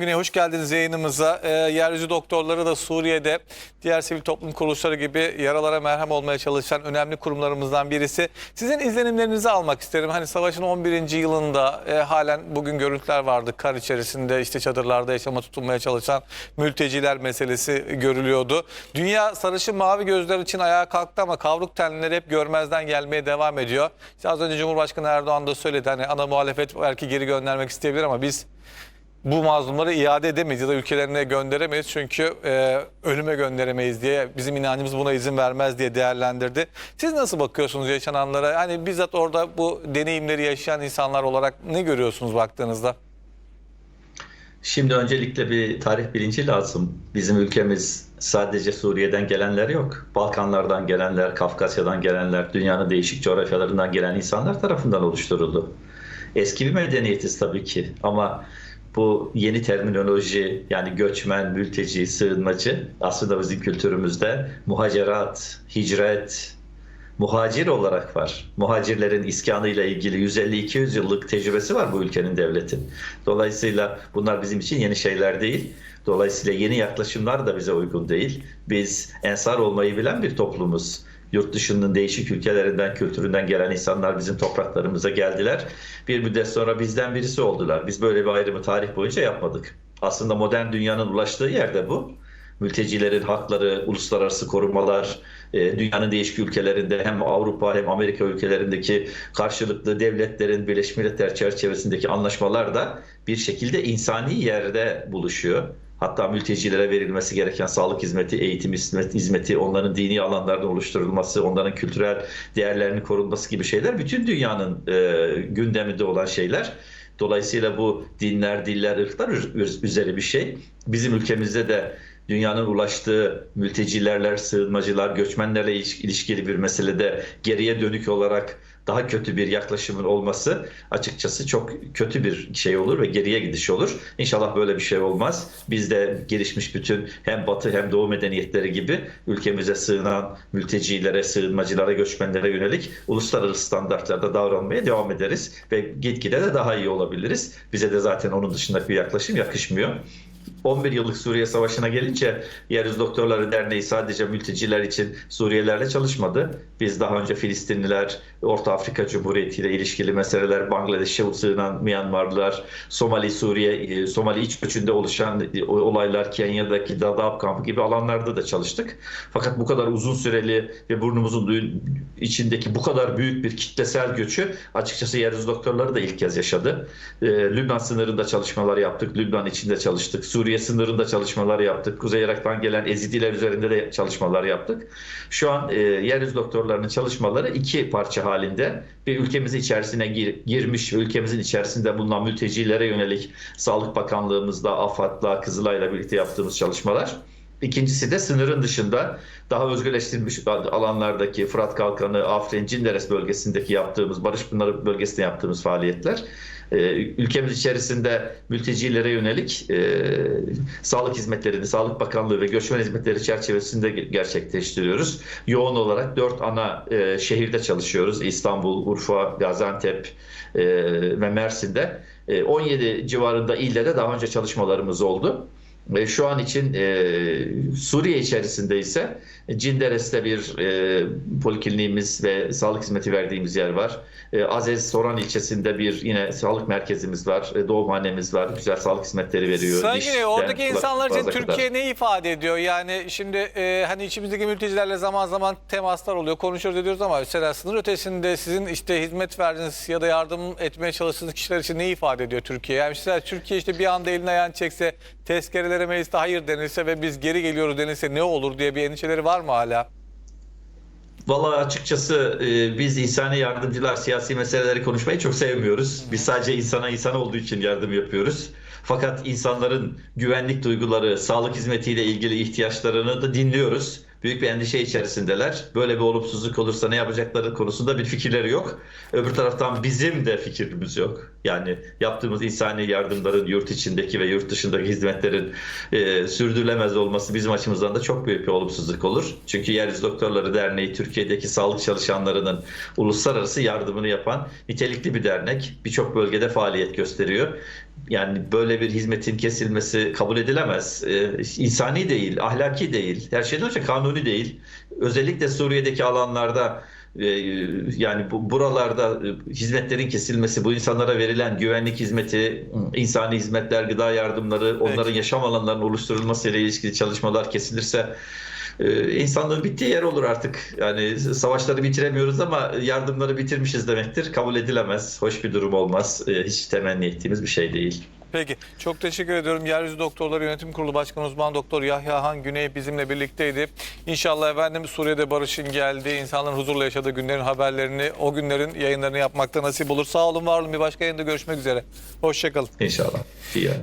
Güney hoş geldiniz yayınımıza. Ee, yeryüzü doktorları da Suriye'de diğer sivil toplum kuruluşları gibi yaralara merhem olmaya çalışan önemli kurumlarımızdan birisi. Sizin izlenimlerinizi almak isterim. Hani savaşın 11. yılında e, halen bugün görüntüler vardı. Kar içerisinde işte çadırlarda yaşama tutunmaya çalışan mülteciler meselesi görülüyordu. Dünya sarışın mavi gözler için ayağa kalktı ama kavruk tenlileri hep görmezden gelmeye devam ediyor. İşte az önce Cumhurbaşkanı Erdoğan da söyledi. Hani ana muhalefet belki geri göndermek isteyebilir ama biz bu mazlumları iade edemeyiz ya da ülkelerine gönderemeyiz çünkü e, ölüme gönderemeyiz diye bizim inancımız buna izin vermez diye değerlendirdi. Siz nasıl bakıyorsunuz yaşananlara? Hani bizzat orada bu deneyimleri yaşayan insanlar olarak ne görüyorsunuz baktığınızda? Şimdi öncelikle bir tarih bilinci lazım. Bizim ülkemiz sadece Suriye'den gelenler yok. Balkanlardan gelenler, Kafkasya'dan gelenler, dünyanın değişik coğrafyalarından gelen insanlar tarafından oluşturuldu. Eski bir medeniyetiz tabii ki ama bu yeni terminoloji yani göçmen, mülteci, sığınmacı aslında bizim kültürümüzde muhacerat, hicret, muhacir olarak var. Muhacirlerin iskanıyla ilgili 150-200 yıllık tecrübesi var bu ülkenin devletin. Dolayısıyla bunlar bizim için yeni şeyler değil. Dolayısıyla yeni yaklaşımlar da bize uygun değil. Biz ensar olmayı bilen bir toplumuz. Yurt dışının değişik ülkelerinden, kültüründen gelen insanlar bizim topraklarımıza geldiler. Bir müddet sonra bizden birisi oldular. Biz böyle bir ayrımı tarih boyunca yapmadık. Aslında modern dünyanın ulaştığı yerde bu mültecilerin hakları, uluslararası korumalar, e, dünyanın değişik ülkelerinde hem Avrupa hem Amerika ülkelerindeki karşılıklı devletlerin Birleşmiş Milletler çerçevesindeki anlaşmalar da bir şekilde insani yerde buluşuyor. Hatta mültecilere verilmesi gereken sağlık hizmeti, eğitim hizmeti, onların dini alanlarda oluşturulması, onların kültürel değerlerinin korunması gibi şeyler bütün dünyanın e, gündeminde olan şeyler. Dolayısıyla bu dinler, diller, ırklar üzeri bir şey. Bizim ülkemizde de dünyanın ulaştığı mültecilerle, sığınmacılar, göçmenlerle ilişkili bir meselede geriye dönük olarak daha kötü bir yaklaşımın olması açıkçası çok kötü bir şey olur ve geriye gidiş olur. İnşallah böyle bir şey olmaz. Biz de gelişmiş bütün hem batı hem doğu medeniyetleri gibi ülkemize sığınan mültecilere, sığınmacılara, göçmenlere yönelik uluslararası standartlarda davranmaya devam ederiz ve gitgide de daha iyi olabiliriz. Bize de zaten onun dışındaki bir yaklaşım yakışmıyor. 11 yıllık Suriye Savaşı'na gelince Yeryüzü Doktorları Derneği sadece mülteciler için Suriyelilerle çalışmadı. Biz daha önce Filistinliler, Orta Afrika Cumhuriyeti ile ilişkili meseleler, Bangladeş'e sığınan Myanmarlılar, Somali, Suriye, Somali iç göçünde oluşan olaylar, Kenya'daki Dadaab kampı gibi alanlarda da çalıştık. Fakat bu kadar uzun süreli ve burnumuzun içindeki bu kadar büyük bir kitlesel göçü açıkçası Yeryüzü Doktorları da ilk kez yaşadı. Lübnan sınırında çalışmalar yaptık, Lübnan içinde çalıştık. Suriye sınırında çalışmalar yaptık. Kuzey Irak'tan gelen Ezidiler üzerinde de çalışmalar yaptık. Şu an e, yeryüzü doktorlarının çalışmaları iki parça halinde. Bir ülkemiz içerisine gir, girmiş, ülkemizin içerisinde bulunan mültecilere yönelik Sağlık Bakanlığımızda, AFAD'la, Kızılay'la birlikte yaptığımız çalışmalar. İkincisi de sınırın dışında daha özgürleştirilmiş alanlardaki Fırat Kalkanı, Afrin, Cinderes bölgesindeki yaptığımız, Barış Pınarı bölgesinde yaptığımız faaliyetler. Ülkemiz içerisinde mültecilere yönelik e, sağlık hizmetlerini, Sağlık Bakanlığı ve Göçmen Hizmetleri çerçevesinde gerçekleştiriyoruz. Yoğun olarak dört ana e, şehirde çalışıyoruz. İstanbul, Urfa, Gaziantep e, ve Mersin'de. E, 17 civarında ilde de daha önce çalışmalarımız oldu. E, şu an için e, Suriye içerisinde ise Cinderes'te bir e, polikliniğimiz ve sağlık hizmeti verdiğimiz yer var. E, Aziz Soran ilçesinde bir yine sağlık merkezimiz var. E, doğumhanemiz var. Güzel sağlık hizmetleri veriyor. Sayın Güney, oradaki insanlar için kadar. Türkiye ne ifade ediyor? Yani şimdi e, hani içimizdeki mültecilerle zaman zaman temaslar oluyor. Konuşuyoruz ediyoruz ama mesela sınır ötesinde sizin işte hizmet verdiğiniz ya da yardım etmeye çalıştığınız kişiler için ne ifade ediyor Türkiye? Yani mesela Türkiye işte bir anda elini ayağını çekse tezkerelere mecliste hayır denilse ve biz geri geliyoruz denilse ne olur diye bir endişeleri var mı hala? Valla açıkçası e, biz insani yardımcılar siyasi meseleleri konuşmayı çok sevmiyoruz. Biz sadece insana insan olduğu için yardım yapıyoruz. Fakat insanların güvenlik duyguları, sağlık hizmetiyle ilgili ihtiyaçlarını da dinliyoruz. Büyük bir endişe içerisindeler. Böyle bir olumsuzluk olursa ne yapacakları konusunda bir fikirleri yok. Öbür taraftan bizim de fikrimiz yok. Yani yaptığımız insani yardımların yurt içindeki ve yurt dışındaki hizmetlerin e, sürdürülemez olması bizim açımızdan da çok büyük bir olumsuzluk olur. Çünkü Yeryüzü Doktorları Derneği Türkiye'deki sağlık çalışanlarının uluslararası yardımını yapan nitelikli bir dernek. Birçok bölgede faaliyet gösteriyor Yani böyle bir hizmetin kesilmesi kabul edilemez. Ee, insani değil, ahlaki değil, her şeyden önce kanuni değil. Özellikle Suriye'deki alanlarda e, yani bu buralarda e, hizmetlerin kesilmesi, bu insanlara verilen güvenlik hizmeti, insani hizmetler, gıda yardımları, onların Peki. yaşam alanlarının oluşturulması ile ilişkili çalışmalar kesilirse insanlığın bittiği yer olur artık. Yani savaşları bitiremiyoruz ama yardımları bitirmişiz demektir. Kabul edilemez. Hoş bir durum olmaz. E, Hiç temenni ettiğimiz bir şey değil. Peki çok teşekkür ediyorum. Yeryüzü Doktorları Yönetim Kurulu Başkanı Uzman Doktor Yahya Han Güney bizimle birlikteydi. İnşallah efendim Suriye'de barışın geldiği, insanların huzurla yaşadığı günlerin haberlerini, o günlerin yayınlarını yapmakta nasip olur. Sağ olun, var olun. Bir başka yayında görüşmek üzere. Hoşçakalın. İnşallah. İyi yani.